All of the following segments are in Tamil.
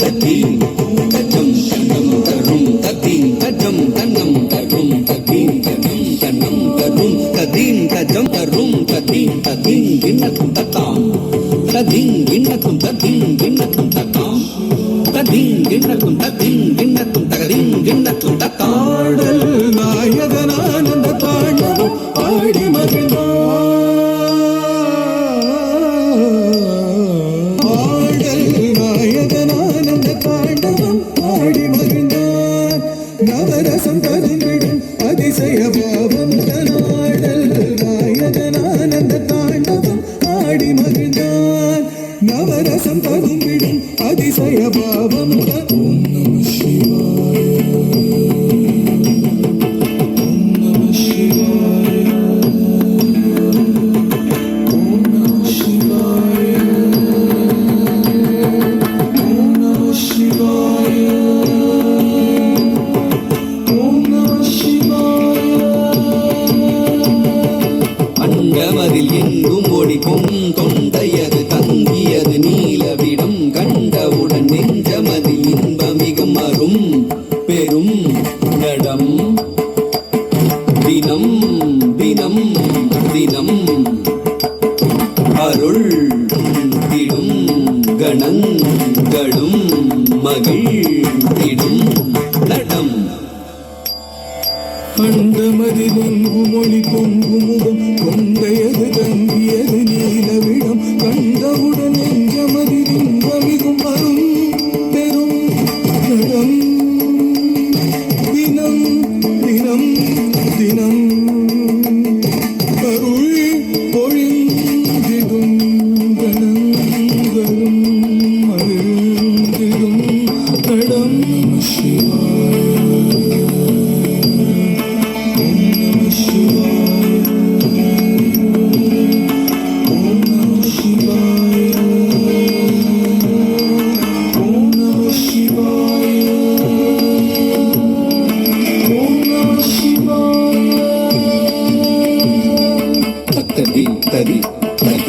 தத்தீம் தஜம் பெரும் நடம். தினம் தினம் தினம். அருள் திடும் கணங்களும் மகிழ்ந்திடும் நடம். அண்டமதிலெங்கும் மொழி பொங்கு முகம் கொண்டையது தங்கியது நீலவிடம் கண்டவுடன் நெஞ்சமதில்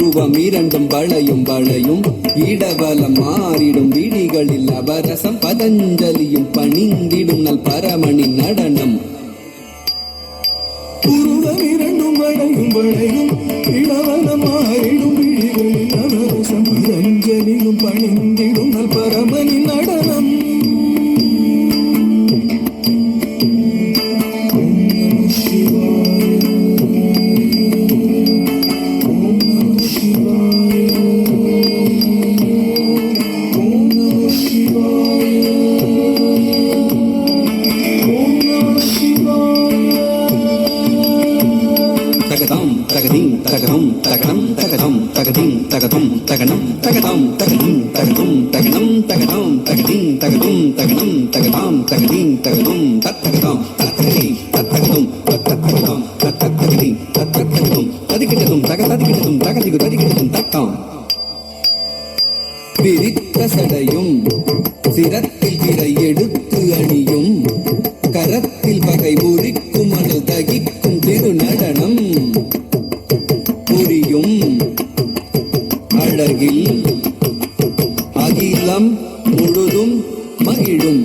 உருவம் இரண்டும் வளையும் வளையும் இடவலம் மாறிடும் விழிகளில் அவரசம் பதஞ்சலியும் பணிந்திடும் நல் பரமணி நடனம். உருவம் இரண்டும் வளையும் வளையும் இடவலம் மாறிடும் விழிகளில் அவரசம் பதஞ்சலியும் பணிந்திடும் தகதும் தகதும் தகனம் தகதாம் தகதீம் தகதும் தகனம் தகதாம் தகதீம் தகதும் தகனம் தகதாம் தகதீம் தகதும் தத்தகதாம் தத்தகதி தத்தகதும் தத்தகதாம் தத்தகதி தத்தகதும் ததிகிட்டதும் தக தகதிகு ததிகிட்டதும் தத்தாம் விரித்த சடையும் சிரத்தில் திரை எடுத்து அணியும் கரத்தில் பகை முறிக்கும் அனல் தகிக்கும் அழகில் அகிலம் முழுதும் மகிழும்.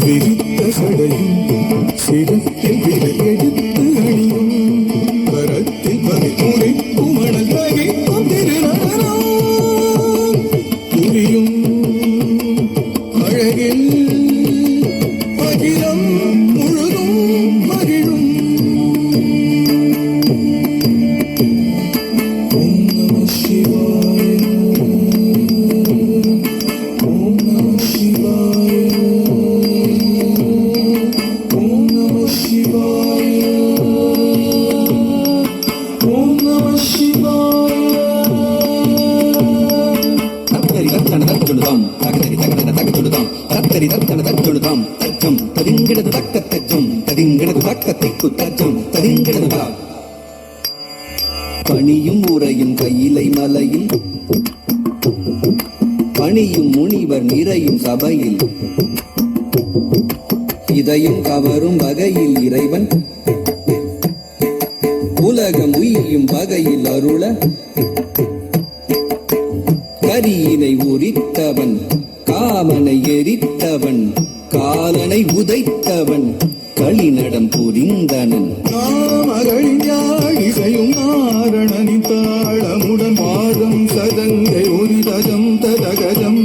விரித்த சடையும் சிரத்தில் விரை தகதரி தகதன தகச்சொடுதாம் தத்தரி தத்தன தச்சொடுதாம் தச்சம் ததிங்கிடது தக்க தச்சம் ததிங் தரிங்கிடது தக்கத்தை குத்தச்சம் தரிங்கிடது தா பணியும் உரையும் கையிலை மலையில். பணியும் முனிவர் நிறையும் சபையில். இதயம் கவரும் வகையில் இறைவன். உலகம் உயிரும் வகையில் அருள. கரியினை உரித்தவன். காமனை எரித்தவன் காலனை உதைத்தவன் களிநடம் புரிந்தனன். நாமகளின் யாழிசையும் நாரணனின் தாளமுடன் வாதம் சதங்கை ஒரு தஜம் ததகஜம்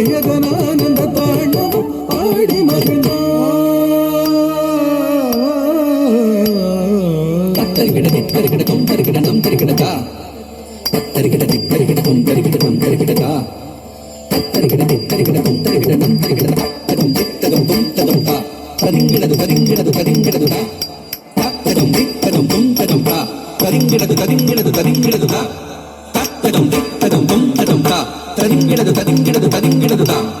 நாயகனானந்த தாண்டவம் ஆடி மகிழ்ந்தார். தத்தரிகிட தித்தரிகிட தொம் தரிகிட நம் தரிகிடதா தத்தரிகிட தித்தரிகிட தொம் தரிகிட தொம் தரிகிடதா தத்தரிகிட தித்தரிகிட தொம் தரிகிட நம் தரிகிடதா தகம் தித்தகம் தொம் தகம் தா தரிங்கிடது தரிங்கிடது தரிங்கிடது தா தத்தகம் தித்தகம் தொம் தகம் தா தரிங்கிடது தரிங்கிடது தரிங்கிடது தா தத்தகம் தித்தகம் தொம் தகம் தரிங்கிடது தரிங்க 그 다.